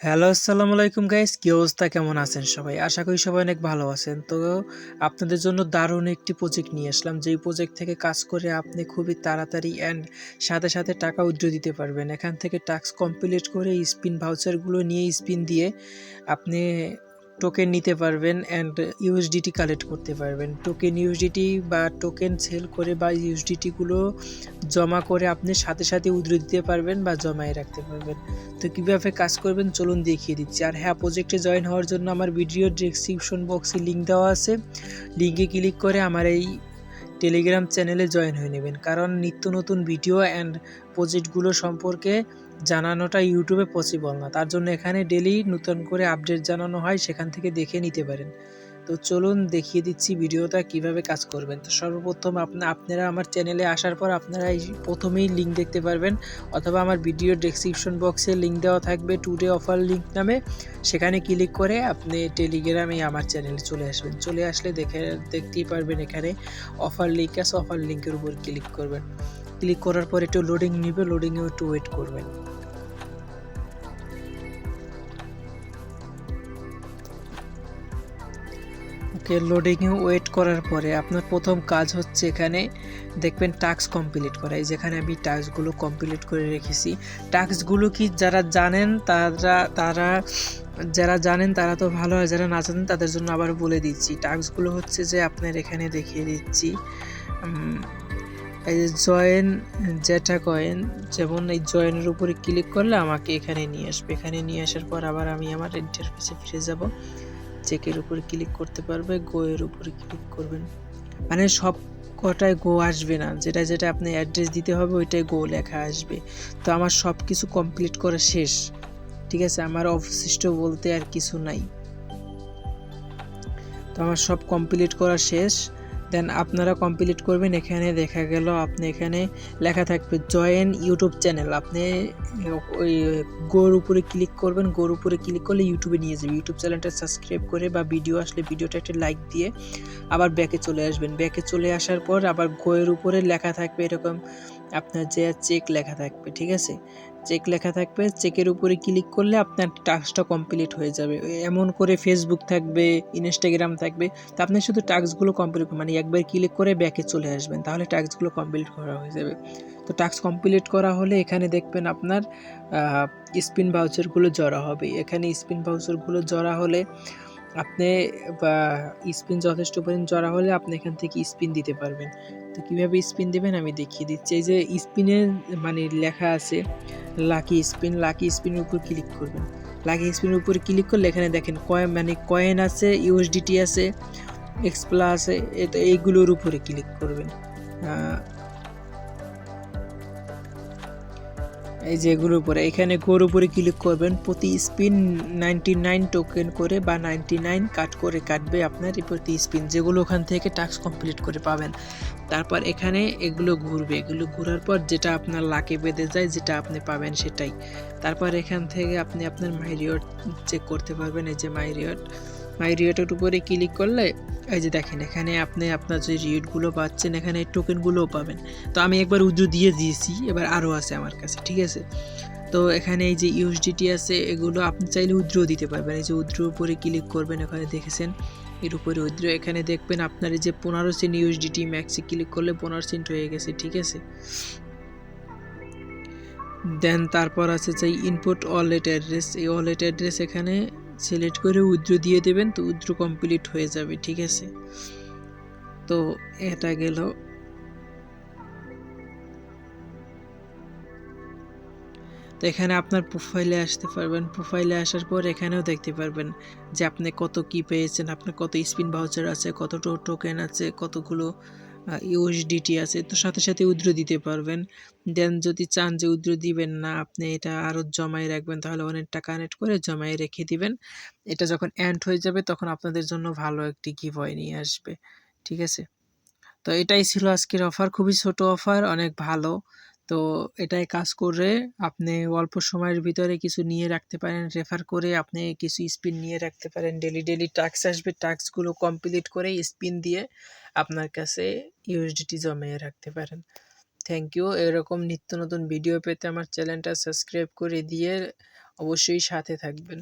Hello, আসসালামু আলাইকুম guys কি অবস্থা? কেমন আছেন সবাই? আশা করি সবাই অনেক ভালো আছেন। তো আপনাদের জন্য দারুণ একটি প্রজেক্ট নিয়ে আসলাম। যেই প্রজেক্ট থেকে কাজ করে আপনি খুবই তাড়াতাড়ি অ্যান্ড সাথে সাথে টাকা উইথড্র দিতে পারবেন। এখান থেকে টাস্ক কমপ্লিট করে স্পিন ভাউচারগুলো নিয়ে স্পিন দিয়ে আপনি টোকেন নিতে পারবেন অ্যান্ড ইউএসডিটি কালেক্ট করতে পারবেন। টোকেন ইউএসডিটি বা টোকেন সেল করে বা ইউএসডিটিগুলো জমা করে আপনি সাথে সাথে উদ্র দিতে পারবেন বা জমায়ে রাখতে পারবেন। তো কীভাবে কাজ করবেন চলুন দেখিয়ে দিচ্ছি। আর হ্যাঁ প্রজেক্টে জয়েন হওয়ার জন্য আমার ভিডিও ডিসক্রিপশন বক্সে লিঙ্ক দেওয়া আছে। লিঙ্কে ক্লিক করে আমার এই টেলিগ্রাম চ্যানেলে জয়েন হয়ে নেবেন। কারণ নিত্য নতুন ভিডিও অ্যান্ড প্রজেক্টগুলো সম্পর্কে জানানোটা ইউটিউবে পসিবল না। তার জন্য এখানে ডেলি নতুন করে আপডেট জানানো হয়, সেখান থেকে দেখে নিতে পারেন। তো চলুন দেখিয়ে দিচ্ছি ভিডিওটা কীভাবে কাজ করবেন। তো সর্বপ্রথম আপনা আপনারা আমার চ্যানেলে আসার পর আপনারা এই প্রথমেই লিঙ্ক দেখতে পারবেন, অথবা আমার ভিডিও ডেসক্রিপশন বক্সে লিঙ্ক দেওয়া থাকবে টুডে অফার লিঙ্ক নামে। সেখানে ক্লিক করে আপনি টেলিগ্রামে আমার চ্যানেলে চলে আসবেন। চলে আসলে দেখে দেখতেই পারবেন এখানে অফার লিঙ্ক আছে অফার লিঙ্কের উপর ক্লিক করবেন। ক্লিক করার পর একটু লোডিং নিবে লোডিংয়ে একটু ওয়েট করবেন। ওকে লোডিংয়ে ওয়েট করার পরে আপনার প্রথম কাজ হচ্ছে এখানে দেখবেন টাস্ক কমপ্লিট করা। যেখানে আমি টাস্কগুলো কমপ্লিট করে রেখেছি। টাস্কগুলো কি যারা জানেন তারা তারা, যারা জানেন তারা তো ভালো হয়, যারা না জানেন তাদের জন্য আবার বলে দিচ্ছি। টাস্কগুলো হচ্ছে যে আপনার এখানে দেখিয়ে দিচ্ছি। এই যে জয়েন যেটা কয়েন, যেমন এই জয়েনের উপরে ক্লিক করলে আমাকে এখানে নিয়ে আসবে। এখানে নিয়ে আসার পর আবার আমি আমার ইন্টারফেসে ফিরে যাব। চেকের উপর ক্লিক করতে পারবে গো এর উপরে ক্লিক করবেন। মানে সব কটায় গো আসবে না, যেটা যেটা আপনি অ্যাড্রেস দিতে হবে ওইটাই গো লেখা আসবে। তো আমার সব কিছু কমপ্লিট করা শেষ, ঠিক আছে? আমার অবশিষ্ট বলতে আর কিছু নাই। তো আমার সব কমপ্লিট করা শেষ। দেন আপনারা কমপ্লিট করবেন। এখানে দেখা গেল আপনি এখানে লেখা থাকবে জয়েন ইউটিউব চ্যানেল আপনি ওই গোর উপরে ক্লিক করবেন। গোর উপরে ক্লিক করলে ইউটিউবে নিয়ে যাবে। ইউটিউব চ্যানেলটা সাবস্ক্রাইব করে বা ভিডিও আসলে ভিডিওটা একটা লাইক দিয়ে আবার ব্যাকে চলে আসবেন। ব্যাকে চলে আসার পর আবার গোয়ের উপরে লেখা থাকবে এরকম আপনার যে চেক লেখা থাকবে, ঠিক আছে? চেক লেখা থাকবে, চেকের উপরে ক্লিক করলে আপনার টাস্কটা কমপ্লিট হয়ে যাবে। এমন করে ফেসবুক থাকবে ইনস্টাগ্রাম থাকবে, তো আপনি শুধু টাস্কগুলো কমপ্লিট মানে একবার ক্লিক করে ব্যাকে চলে আসবেন, তাহলে টাস্কগুলো কমপ্লিট করা হয়ে যাবে। তো টাস্ক কমপ্লিট করা হলে এখানে দেখবেন আপনার স্পিন ভাউচারগুলো জড়া হবে। এখানে স্পিন ভাউচারগুলো জড়া হলে আপনি স্পিন যথেষ্ট পরিমাণ জড়া হলে আপনি এখান থেকে স্পিন দিতে পারবেন। তো কীভাবে স্পিন দেবেন আমি দেখিয়ে দিচ্ছি। এই যে স্পিনে মানে লেখা আছে, লাকি স্পিন, লাকি স্পিনের উপর ক্লিক করবেন। লাকি স্পিনের উপর ক্লিক করলে এখানে দেখেন কয়েন মানে কয়েন আছে, ইউএসডিটি আছে, এক্স প্লাস এইগুলোর উপরে ক্লিক করবেন। এই যে এগুলোর উপরে। এখানে গোর উপরে ক্লিক করবেন, প্রতি স্পিন নাইনটি নাইন টোকেন করে বা নাইনটি নাইন কাট করে কাটবে আপনার প্রতি স্পিন যেগুলো ওখান থেকে টাস্ক কমপ্লিট করে পাবেন। তারপর এখানে এগুলো ঘুরবে। এগুলো ঘোরার পর যেটা আপনার লাকে বেঁধে যায়, যেটা আপনি পাবেন সেটাই। তারপর এখান থেকে আপনি আপনার মাইরিয়ট চেক করতে পারবেন, এই যে মাইরিয়ট মাইরিয়টের উপরে ক্লিক করলে, এই যে দেখেন, এখানে আপনি আপনার যে রিয়েটগুলো পাচ্ছেন, এখানে টোকেনগুলোও পাবেন। তো আমি একবার উদ্রু দিয়ে দিয়েছি, এবার আরও আছে আমার কাছে, ঠিক আছে? তো এখানে এই যে ইউএসডিটি আছে, এগুলো আপনি চাইলে উদ্রও দিতে পারবেন। এই যে উদ্রোর উপরে ক্লিক করবেন এখানে দেখেছেন? এর উপরে উদ্র এখানে দেখবেন আপনার এই যে পনেরো সেন্ট ইউএসডিটি ম্যাক্সে ক্লিক করলে পনেরো সেন্ট হয়ে গেছে, ঠিক আছে? দেন তারপর আছে যে ইনপুট ওয়ালেট অ্যাড্রেস এই ওয়ালেট অ্যাড্রেস এখানে সিলেক্ট করে উদ্র দিয়ে দেবেন তো উদ্র কমপ্লিট হয়ে যাবে, ঠিক আছে? তো এটা গেল। তো এখানে আপনার প্রোফাইলে আসতে পারবেন। প্রোফাইলে আসার পর এখানেও দেখতে পারবেন যে আপনি কত কি পেয়েছেন, আপনার কত স্পিন ভাউচার আছে, কত টোকেন আছে, কতগুলো ইউএসডিটি আছে, তো সাথে সাথে উদ্র দিতে পারবেন। দেন যদি চান যে উদ্র দিবেন না, আপনি এটা আরও জমায় রাখবেন, তাহলে অনেক টাকা কানেক্ট করে জমায় রেখে দিবেন। এটা যখন অ্যান্ড হয়ে যাবে, তখন আপনাদের জন্য ভালো একটি গিভ নিয়ে আসবে। ঠিক আছে? তো এটাই ছিল আজকের অফার খুবই ছোট অফার অনেক ভালো। তো এটাই কাজ করে আপনি অল্প সময়ের ভিতরে কিছু নিয়ে রাখতে পারেন রেফার করে আপনি কিছু স্পিন নিয়ে রাখতে পারেন। ডেলি ডেলি টাস্ক আসবে টাস্কগুলো কমপ্লিট করে স্পিন দিয়ে আপনার কাছে ইউএসডিটি জমিয়ে রাখতে পারেন। থ্যাংক ইউ এরকম নিত্য নতুন ভিডিও পেতে আমার চ্যানেলটা সাবস্ক্রাইব করে দিয়ে অবশ্যই সাথে থাকবেন।